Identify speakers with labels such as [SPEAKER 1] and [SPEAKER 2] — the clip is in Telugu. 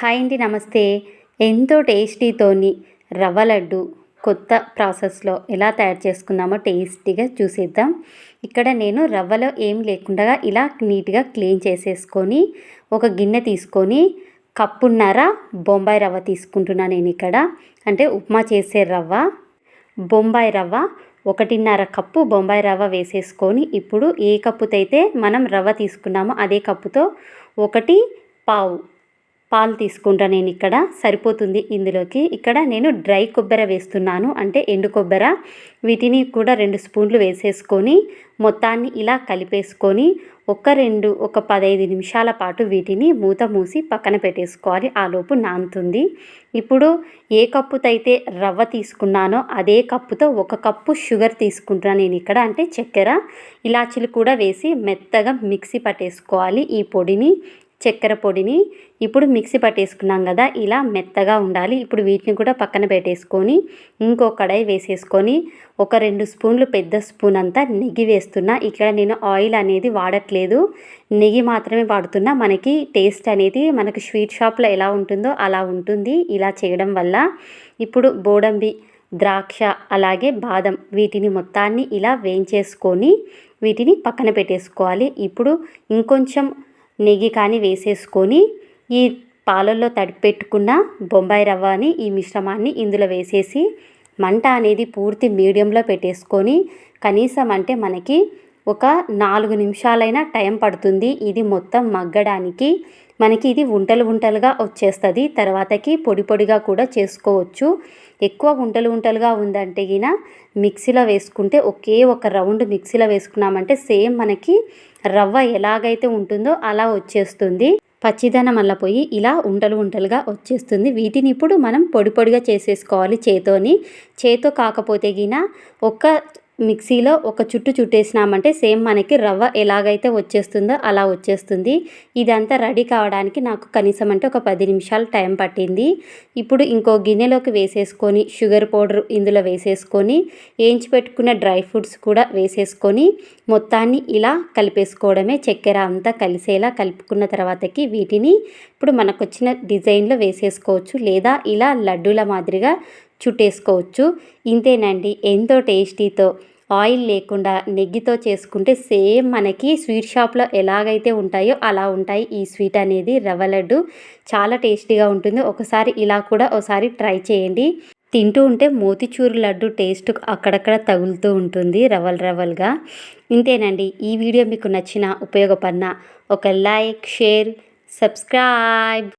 [SPEAKER 1] హాయ్ అండి నమస్తే. ఎంతో టేస్టీతోని రవ్వ లడ్డు కొత్త ప్రాసెస్లో ఎలా తయారు చేసుకుందామో టేస్టీగా చూసేద్దాం. ఇక్కడ నేను రవ్వలో ఏం లేకుండా ఇలా నీట్గా క్లీన్ చేసేసుకొని ఒక గిన్నె తీసుకొని కప్పున్నర బొంబాయి రవ్వ తీసుకుంటున్నా నేను ఇక్కడ. అంటే ఉప్మా చేసే రవ్వ బొంబాయి రవ్వ ఒకటిన్నర కప్పు బొంబాయి రవ్వ వేసేసుకొని ఇప్పుడు ఏ కప్పుతో అయితే మనం రవ్వ తీసుకున్నామో అదే కప్పుతో ఒకటి పావు పాలు తీసుకుంటా నేను ఇక్కడ సరిపోతుంది ఇందులోకి. ఇక్కడ నేను డ్రై కొబ్బరి వేస్తున్నాను. అంటే ఎండు కొబ్బరి. వీటిని కూడా రెండు స్పూన్లు వేసేసుకొని మొత్తాన్ని ఇలా కలిపేసుకొని ఒక రెండు ఒక పదహైదు నిమిషాల పాటు వీటిని మూత మూసి పక్కన పెట్టేసుకోవాలి. ఆ లోపు నానుతుంది. ఇప్పుడు ఏ కప్పుతో అయితే రవ్వ తీసుకున్నానో అదే కప్పుతో ఒక కప్పు షుగర్ తీసుకుంటున్నాను నేను ఇక్కడ అంటే చక్కెర ఇలాచీలు కూడా వేసి మెత్తగా మిక్సీ పట్టేసుకోవాలి ఈ పొడిని. చక్కెర పొడిని ఇప్పుడు మిక్సీ పట్టేసుకున్నాం కదా ఇలా మెత్తగా ఉండాలి. ఇప్పుడు వీటిని కూడా పక్కన పెట్టేసుకొని ఇంకో కడాయి వేసేసుకొని ఒక రెండు స్పూన్లు పెద్ద స్పూన్ అంతా నెయ్యి వేస్తున్నా. ఇక్కడ నేను ఆయిల్ అనేది వాడట్లేదు. నెయ్యి మాత్రమే వాడుతున్నా. మనకి టేస్ట్ అనేది మనకు స్వీట్ షాప్లో ఎలా ఉంటుందో అలా ఉంటుంది. ఇలా చేయడం వల్ల ఇప్పుడు బోడంబి ద్రాక్ష అలాగే బాదం వీటిని మొత్తాన్ని ఇలా వేయించేసుకొని వీటిని పక్కన పెట్టేసుకోవాలి. ఇప్పుడు ఇంకొంచెం నెయ్యి కానీ వేసేసుకొని ఈ పాలల్లో తడిపెట్టుకున్న బొంబాయి రవ్వని ఈ మిశ్రమాన్ని ఇందులో వేసేసి మంట అనేది పూర్తి మీడియంలో పెట్టేసుకొని కనీసం అంటే మనకి ఒక నాలుగు నిమిషాలైనా టైం పడుతుంది. ఇది మొత్తం మగ్గడానికి. మనకి ఇది ఉంటలు ఉంటలుగా వచ్చేస్తుంది. తర్వాతకి పొడి పొడిగా కూడా చేసుకోవచ్చు. ఎక్కువ ఉంటలు ఉంటలుగా ఉందంటే గిన మిక్సీలో వేసుకుంటే ఒకే ఒక రౌండ్ మిక్సీలో వేసుకున్నామంటే సేమ్ మనకి రవ్వ ఎలాగైతే ఉంటుందో అలా వచ్చేస్తుంది. పచ్చిదనం అల్లపోయి ఇలా ఉంటలు ఉంటలుగా వచ్చేస్తుంది. వీటిని ఇప్పుడు మనం పొడి పొడిగా చేసేసుకోవాలి చేతోని. చేతో కాకపోతే గిన ఒక్క మిక్సీలో ఒక చుట్టు చుట్టేసినామంటే సేమ్ మనకి రవ్వ ఎలాగైతే వచ్చేస్తుందో అలా వచ్చేస్తుంది. ఇదంతా రెడీ కావడానికి నాకు కనీసం అంటే ఒక పది నిమిషాలు టైం పట్టింది. ఇప్పుడు ఇంకో గిన్నెలోకి వేసేసుకొని షుగర్ పౌడర్ ఇందులో వేసేసుకొని వేయించి పెట్టుకున్న డ్రై ఫ్రూట్స్ కూడా వేసేసుకొని మొత్తాన్ని ఇలా కలిపేసుకోవడమే. చక్కెర అంతా కలిసేలా కలుపుకున్న తర్వాతకి వీటిని ఇప్పుడు మనకు వచ్చిన డిజైన్లో వేసేసుకోవచ్చు లేదా ఇలా లడ్డూల మాదిరిగా చుట్టేసుకోవచ్చు. ఇంతేనండి. ఎంతో టేస్టీతో ఆయిల్ లేకుండా నెగ్గితో చేసుకుంటే సేమ్ మనకి స్వీట్ షాప్లో ఎలాగైతే ఉంటాయో అలా ఉంటాయి ఈ స్వీట్ అనేది రవ్వ లడ్డు. చాలా టేస్టీగా ఉంటుంది. ఒకసారి ఇలా కూడా ఒకసారి ట్రై చేయండి. తింటూ ఉంటే మోతిచూరు లడ్డు టేస్ట్ అక్కడక్కడ తగులుతూ ఉంటుంది రవల్ రవల్గా ఇంతేనండి. ఈ వీడియో మీకు నచ్చిన ఉపయోగపడిన ఒక లైక్ షేర్ సబ్స్క్రైబ్.